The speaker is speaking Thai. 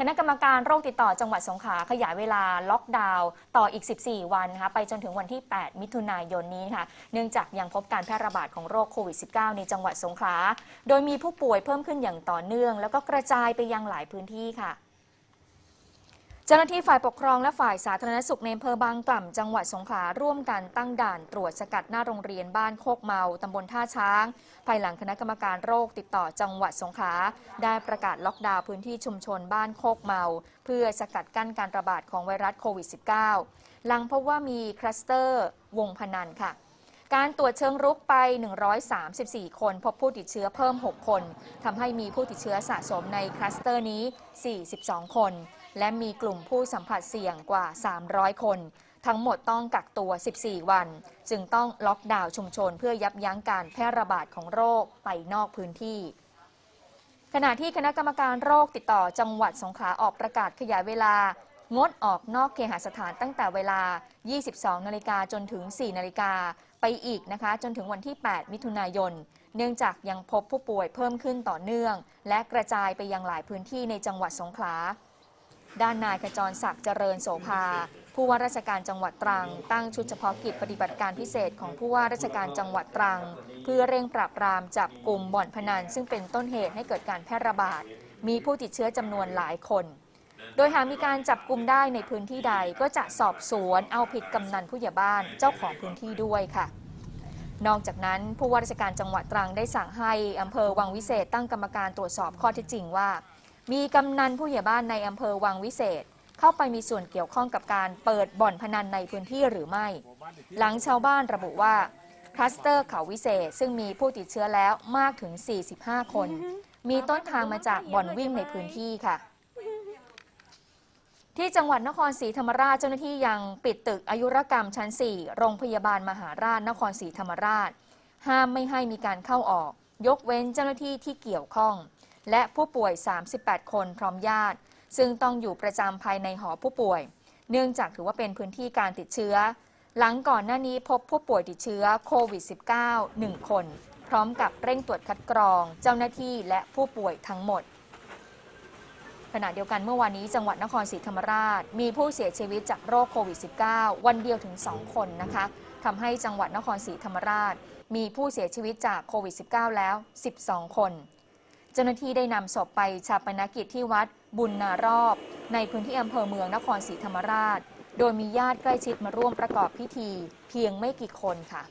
คณะกรรมการโรคติดต่อจังหวัดสงขลาขยายเวลาล็อกดาวน์ต่ออีก 14 วันนะคะไปจนถึงวันที่ 8 มิถุนายนนี้ค่ะ เนื่องจากยังพบการแพร่ระบาดของโรคโควิด -19 ในจังหวัดสงขลา โดยมีผู้ป่วยเพิ่มขึ้นอย่างต่อเนื่อง แล้วก็กระจายไปยังหลายพื้นที่ค่ะ เจ้าหน้าที่ฝ่ายปกครองและฝ่ายสาธารณสุขในอำเภอบางกล่ำจังหวัดสงขลาร่วมกันตั้งด่านตรวจสกัดหน้าโรงเรียนบ้านโคกเมาตำบลท่าช้าง ภายหลังคณะกรรมการโรคติดต่อจังหวัดสงขลาได้ประกาศล็อกดาวน์พื้นที่ชุมชนบ้านโคกเมา เพื่อสกัดกั้นการระบาดของไวรัสโควิด -19 หลังพบว่ามีคลัสเตอร์วงพนันค่ะการตรวจเชิงรุกไป 134 คน พบผู้ติดเชื้อเพิ่ม 6 คน ทำให้มีผู้ติดเชื้อสะสมในคลัสเตอร์นี้ 42 คน และมีกลุ่มผู้สัมผัสเสี่ยงกว่า 300 คน ทั้งหมดต้องกักตัว 14 วัน จึงต้องล็อกดาวน์ชุมชนเพื่อยับยั้งการแพร่ระบาดของโรคไปนอกพื้นที่ขณะที่คณะกรรมการโรคติดต่อจังหวัดสงขลาออกประกาศขยายเวลา งดออกนอกเคหสถานตั้งแต่เวลา 22 นาฬิกาจนถึง 4 นาฬิกาไปอีกนะคะ จนถึงวันที่ 8 มิถุนายน เนื่องจากยังพบผู้ป่วยเพิ่มขึ้นต่อเนื่อง และกระจายไปยังหลายพื้นที่ในจังหวัดสงขลา ด้านนายขจรศักดิ์เจริญโสภา ผู้ว่าราชการจังหวัดตรัง ตั้งชุดเฉพาะกิจปฏิบัติการพิเศษของผู้ว่าราชการจังหวัดตรัง เพื่อเร่งปราบปรามจับกลุ่มบ่อนพนัน ซึ่งเป็นต้นเหตุให้เกิดการแพร่ระบาด มีผู้ติดเชื้อจำนวนหลายคน โดยหากมีการจับกลุ่มได้ในพื้นที่ใดก็จะสอบสวนเอาผิดกำนันผู้ใหญ่บ้านเจ้าของพื้นที่ด้วยค่ะนอกจากนั้นผู้ว่าราชการจังหวัดตรังได้สั่งให้อำเภอวังวิเศษตั้งกรรมการตรวจสอบข้อเท็จจริงว่า มีกำนันผู้ใหญ่บ้านในอำเภอวังวิเศษ เข้าไปมีส่วนเกี่ยวข้องกับการเปิดบ่อนพนันในพื้นที่หรือไม่ หลังชาวบ้านระบุว่าคลัสเตอร์เขาวิเศษ ซึ่งมีผู้ติดเชื้อแล้วมากถึง 45 คน มีต้นทางมาจากบ่อนวิ่งในพื้นที่ค่ะ ที่จังหวัดนครศรีธรรมราชเจ้าหน้าที่ยังปิดตึกอายุรกรรมชั้น 4 โรงพยาบาลมหาราชนครศรีธรรมราช ห้ามไม่ให้มีการเข้าออก ยกเว้นเจ้าหน้าที่ที่เกี่ยวข้อง และผู้ป่วย 38 คนพร้อมญาติ ซึ่งต้องอยู่ประจำภายในหอผู้ป่วย เนื่องจากถือว่าเป็นพื้นที่การติดเชื้อ หลังก่อนหน้านี้พบผู้ป่วยติดเชื้อโควิด -19 1 คน พร้อมกับเร่งตรวจคัดกรอง เจ้าหน้าที่และผู้ป่วยทั้งหมดขณะเดียวกันเมื่อวานนี้จังหวัดนครศรีธรรมราช มีผู้เสียชีวิตจากโรคโควิด -19 วันเดียวถึง 2 คนนะคะทำให้จังหวัดนครศรีธรรมราช มีผู้เสียชีวิตจากโควิด -19 แล้ว 12 คน เจ้าหน้าที่ได้นำศพไปชาปนกิจที่วัดบุญนารอบ ในพื้นที่อำเภอเมืองนครศรีธรรมราช โดยมีญาติใกล้ชิดมาร่วมประกอบพิธี เพียงไม่กี่คนค่ะ